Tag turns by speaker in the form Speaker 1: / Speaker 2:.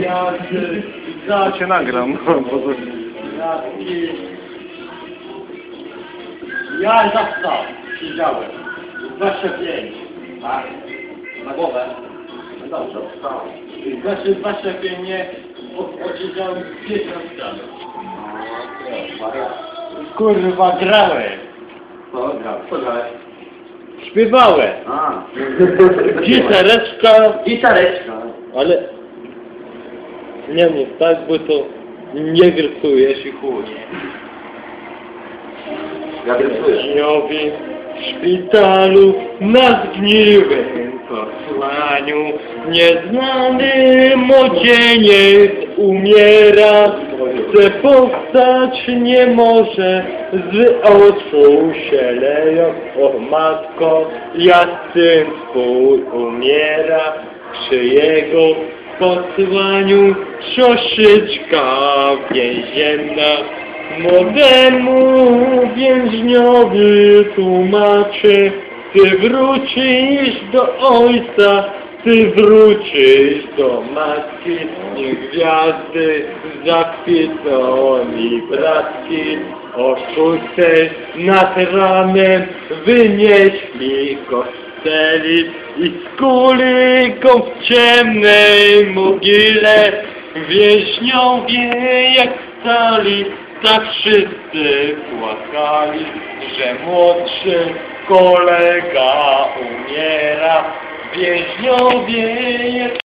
Speaker 1: Ja cię nagram.
Speaker 2: Ja zastał, siedziałem. 25. Tak? Na głowę. No dobrze, wstał. 25 nie, od- odsiedziałem 5 lat Kurwa, grałem.
Speaker 3: Co grał? Co grałeś?
Speaker 2: Śpiewałem.
Speaker 3: A.
Speaker 2: Gitareczka,
Speaker 3: Gitareczka.
Speaker 2: ale nie mów tak, bo to nie grysujesz i chuj.
Speaker 3: Ja rysuję.
Speaker 2: Żniowi w szpitalu na zgniłym posłaniu nieznany młodzieniec umiera chce powstać nie może z oczu się leją o matko ja syn twój umiera przy jego posłaniu siostrzyczka więzienna. Młodemu więźniowi tłumaczy, ty wrócisz do ojca, ty wrócisz do matki, niech gwiazdy zakwitną i bratki, o szóstej nad ranem wynieśli kosteli i skuli go w ciemnej mogile, Wieśniowie jak stali, tak wszyscy płakali, że młodszy kolega umiera. Więźniowie jak